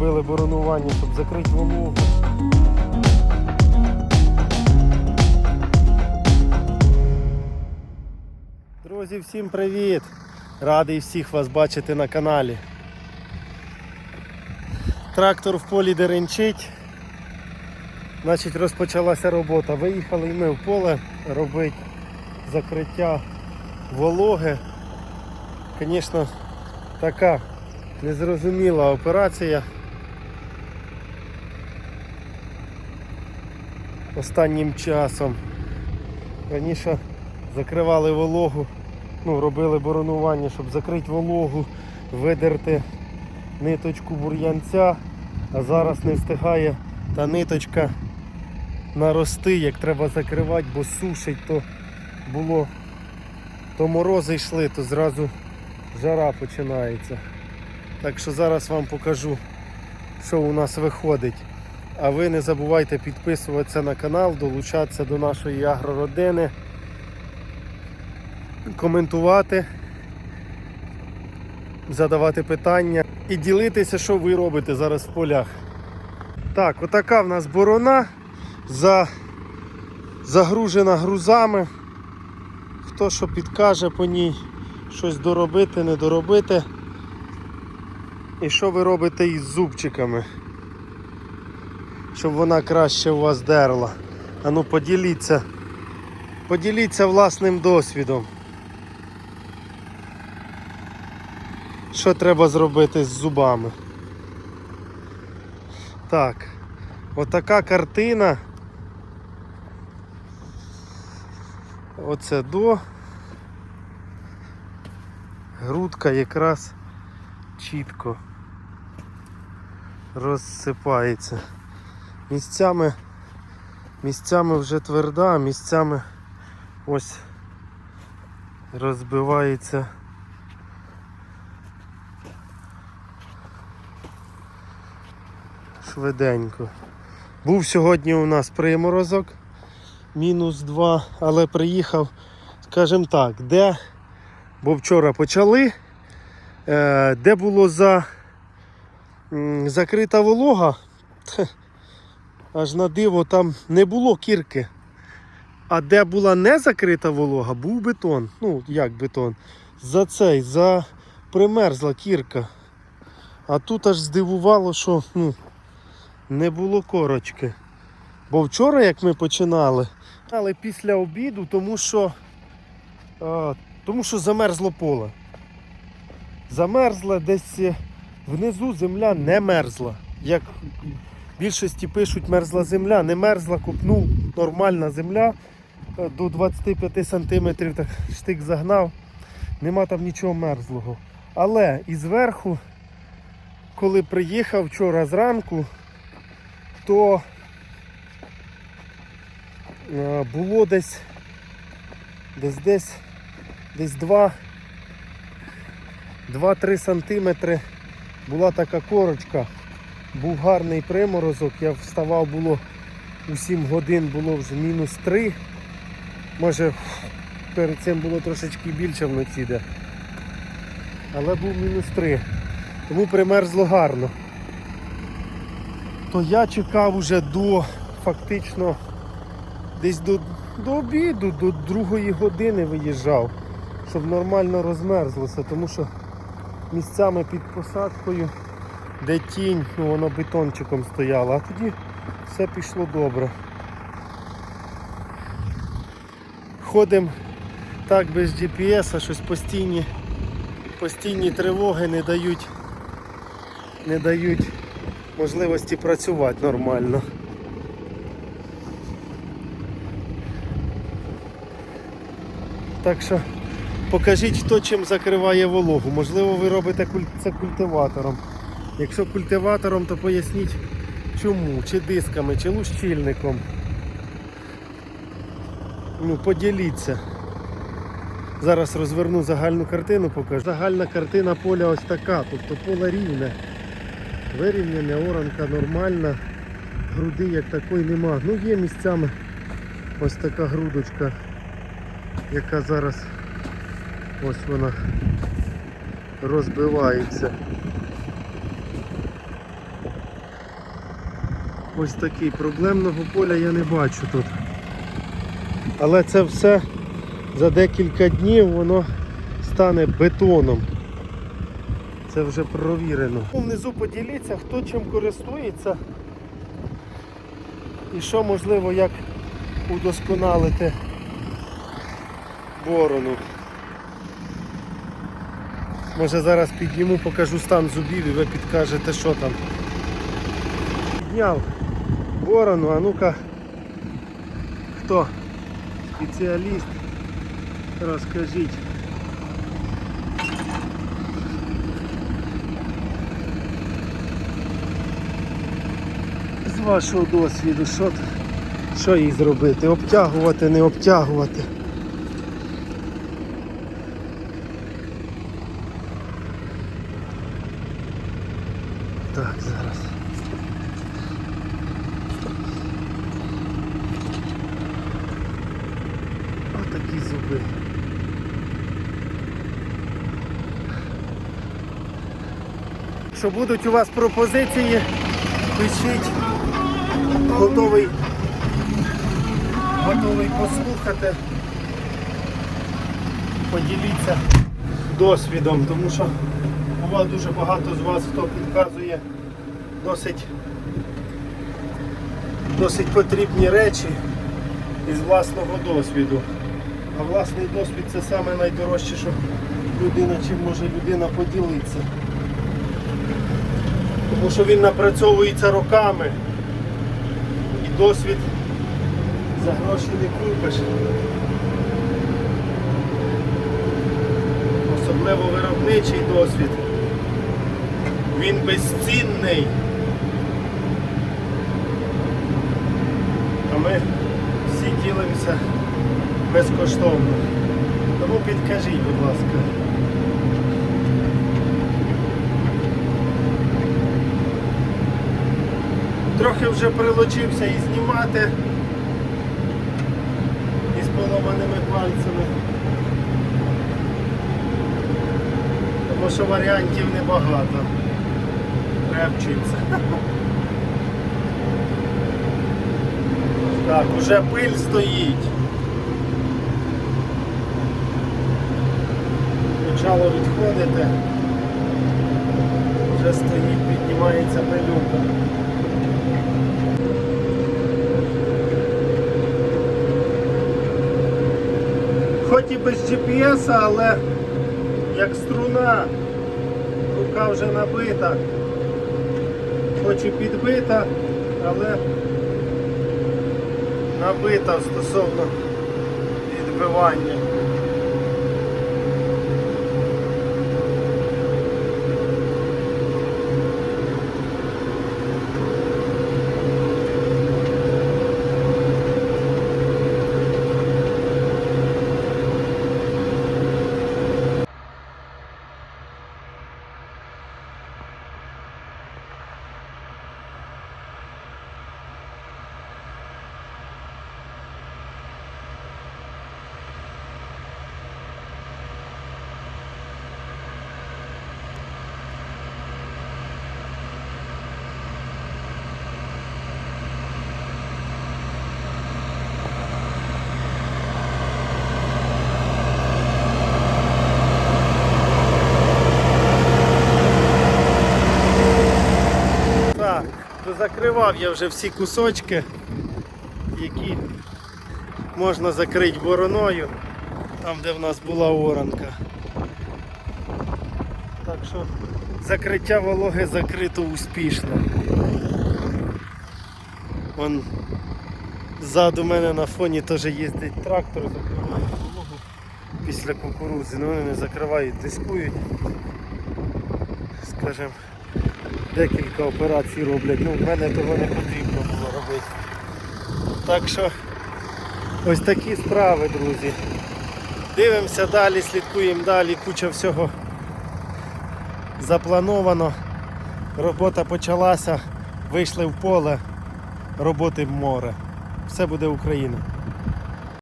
робили боронування, щоб закрити вологу. Друзі, всім привіт! Радий всіх вас бачити на каналі. Трактор в полі деренчить. Значить, розпочалася робота. Виїхали і ми в поле робити закриття вологи. Звісно, така незрозуміла операція. Останнім часом. Раніше закривали вологу, ну, робили боронування, щоб закрити вологу, видерти ниточку бур'янця, а зараз не встигає та ниточка нарости, як треба закривати, бо сушить, то було, то морози йшли, то зразу жара починається. Так що зараз вам покажу, що у нас виходить. А ви не забувайте підписуватися на канал, долучатися до нашої агрородини, коментувати, задавати питання і ділитися, що ви робите зараз в полях. Так, отака в нас борона за... загружена грузами. Хто що підкаже по ній, щось доробити, не доробити. І що ви робите із зубчиками? Щоб вона краще у вас дерла. А ну поділіться. Поділіться власним досвідом. Що треба зробити з зубами? Так, отака картина. Оце до. Грудка якраз чітко розсипається. Місцями, місцями вже тверда, а місцями ось розбивається. Швиденько. Був сьогодні у нас приморозок, мінус 2, але приїхав, скажімо так, де, бо вчора почали, е, де було за, закрита волога, аж на диво там не було кірки. А де була не закрита волога, був бетон. Ну, як бетон. За цей, за примерзла кірка. А тут аж здивувало, що ну, не було корочки. Бо вчора, як ми починали, але після обіду, тому що, а, тому що замерзло поле. Замерзла десь е, внизу земля не мерзла. Як більшості пишуть, мерзла земля, не мерзла, купнув нормальна земля е, до 25 см, так штик загнав, нема там нічого мерзлого. Але і зверху, коли приїхав вчора зранку, то е, було десь десь десь десь 2 2-3 сантиметри була така корочка. Був гарний приморозок, я вставав було у 7 годин було вже мінус 3. Може перед цим було трошечки більше вночі де. Але був мінус 3. Тому примерзло гарно то я чекав уже до фактично десь до, до обіду, до другої години виїжджав, щоб нормально розмерзлося, тому що місцями під посадкою, де тінь, ну воно бетончиком стояло, а тоді все пішло добре. Ходимо так без GPS, щось постійні, постійні тривоги не дають, не дають можливості працювати нормально. Так що покажіть, хто чим закриває вологу. Можливо, ви робите це культиватором. Якщо культиватором, то поясніть чому, чи дисками, чи лущильником. Ну, поділіться. Зараз розверну загальну картину, покажу. Загальна картина поля ось така, тобто поле рівне. Вирівняне, оранка нормальна, груди як такої нема. Ну є місцями ось така грудочка, яка зараз ось вона розбивається. Ось такий. Проблемного поля я не бачу тут. Але це все за декілька днів воно стане бетоном. Це вже провірено. Внизу поділіться, хто чим користується і що можливо як удосконалити борону. Може зараз підніму, покажу стан зубів і ви підкажете, що там. Підняв борону, а ну-ка, хто? Спеціаліст, розкажіть. З вашого досвіду, що, що їй зробити? Обтягувати, не обтягувати. Так, зараз. Отакі зуби. Якщо будуть у вас пропозиції, пишіть. Готовий. Готовий послухати. Поділіться досвідом, тому що бува дуже багато з вас, хто підказує досить, досить потрібні речі із власного досвіду. А власний досвід це саме найдорожче, що людина, чим може людина поділитися. Тому що він напрацьовується роками. І досвід за гроші не купиш. Особливо виробничий досвід. Він безцінний. А ми всі ділимося безкоштовно. Тому підкажіть, будь ласка. Трохи вже прилучився і знімати із поломаними пальцями. Тому що варіантів небагато. Треба вчитися. Так, уже пиль стоїть. Почало відходити. Вже стоїть, піднімається пилюка. Хоч і без GPS, але як струна, рука вже набита, хоч і підбита, але набита стосовно відбивання. Так, закривав я вже всі кусочки, які можна закрити бороною, там де в нас була оранка. Так що закриття вологи закрито успішно. Вон ззаду мене на фоні теж їздить трактор, закриває вологу після кукурудзи. Ну вони не закривають, дискують. Скажем, декілька операцій роблять. Ну, в мене того не потрібно було робити. Так що ось такі справи, друзі. Дивимося далі, слідкуємо далі, куча всього заплановано. Робота почалася, вийшли в поле, роботи в море. Все буде Україна.